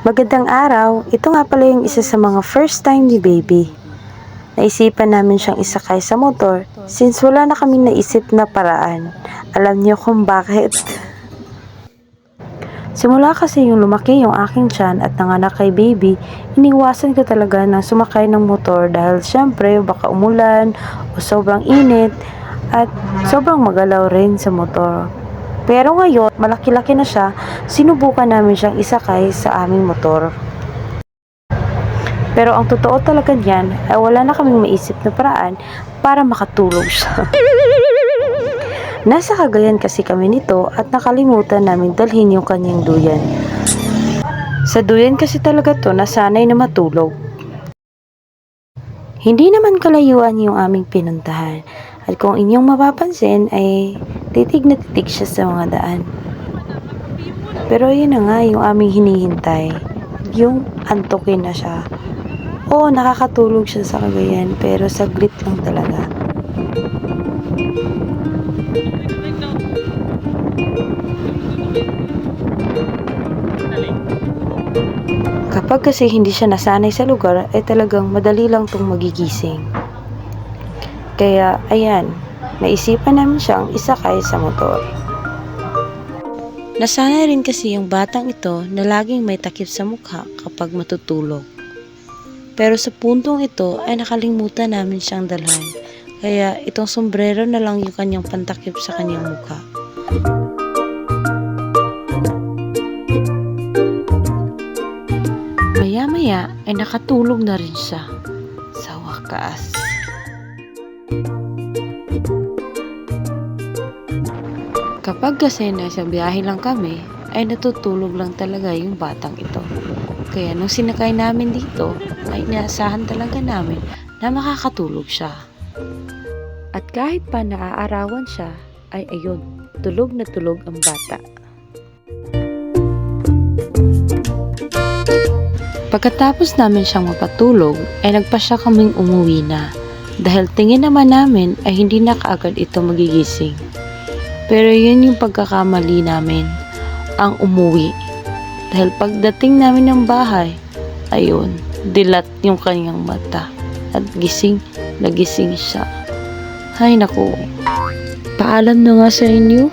Magandang araw. Ito nga pala yung isa sa mga first time ni baby. Naisipan namin siyang isakay sa motor since wala na kaming naisip na paraan. Alam niyo kung bakit? Simula kasi yung lumaki yung aking tiyan at nanganak kay baby, iniwasan ko talaga na sumakay ng motor dahil syempre baka umulan o sobrang init at sobrang magalaw rin sa motor. Pero ngayon, malaki-laki na siya, sinubukan namin siyang isakay sa aming motor. Pero ang totoo talaga niyan ay wala na kaming maisip na paraan para makatulog siya. Nasa Cagayan kasi kami nito at nakalimutan namin dalhin yung kanyang duyan. Sa duyan kasi talaga to nasanay na matulog. Hindi naman kalayuan yung aming pinuntahan at kung inyong mapapansin ay titig na titig siya sa mga daan. Pero yun na nga yung aming hinihintay. Yung antukin na siya. Oo, nakakatulog siya sa Cagayan pero saglit lang talaga. Kapag kasi hindi siya nasanay sa lugar, ay talagang madali lang tong magigising. Kaya, ayan, naisipan namin siyang isakay sa motor. Nasanay rin kasi yung batang ito na laging may takip sa mukha kapag matutulog. Pero sa puntong ito ay nakalimutan namin siyang dalhan. Kaya itong sombrero na lang yung kanyang pantakip sa kanyang mukha. Maya-maya ay nakatulog na rin siya. Sa wakas. Kapag kasi nasa biyahe lang kami, ay natutulog lang talaga yung batang ito. Kaya nung sinakay namin dito, ay inaasahan talaga namin na makakatulog siya. At kahit pa naaarawan siya, ay ayun, tulog na tulog ang bata. Pagkatapos namin siyang mapatulog, ay nagpasya kaming umuwi na. Dahil tingin naman namin ay hindi na kaagad ito magigising. Pero yun yung pagkakamali namin, ang umuwi. Dahil pagdating namin ng bahay, ayun, dilat yung kanyang mata. At gising, nagising siya. Hay naku, paalam na nga sa inyo.